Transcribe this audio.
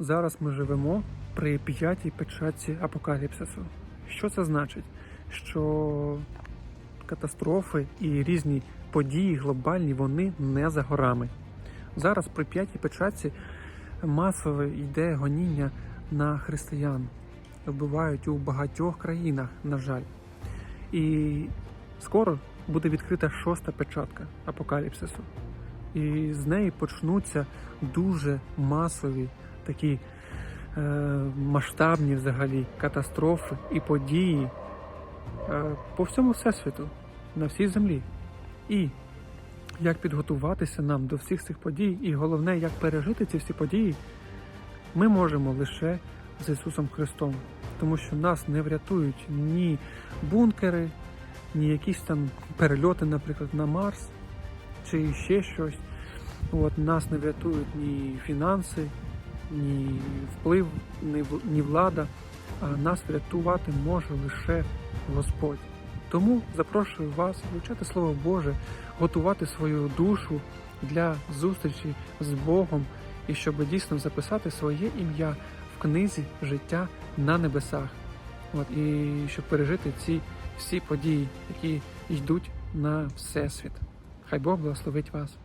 Зараз ми живемо при п'ятій печатці апокаліпсису. Що це значить? Що катастрофи і різні події глобальні вони не за горами. Зараз при п'ятій печатці масове йде гоніння на християн. Вбивають у багатьох країнах, на жаль. І скоро буде відкрита шоста печатка апокаліпсису. І з неї почнуться дуже масові такі е, масштабні взагалі катастрофи і події е, по всьому всесвіту, на всій землі. І як підготуватися нам до всіх цих подій, і головне, як пережити ці всі події, ми можемо лише з Ісусом Христом, тому що нас не врятують ні бункери, ні якісь там перельоти, наприклад, на Марс чи ще щось. От, нас не врятують ні фінанси, ні вплив, ні, влада, а нас врятувати може лише Господь. Тому запрошую вас вивчати Слово Боже, готувати свою душу для зустрічі з Богом і щоб дійсно записати своє ім'я в книзі життя на небесах. От, і щоб пережити ці всі події, які йдуть на Всесвіт. Хай Бог благословить вас.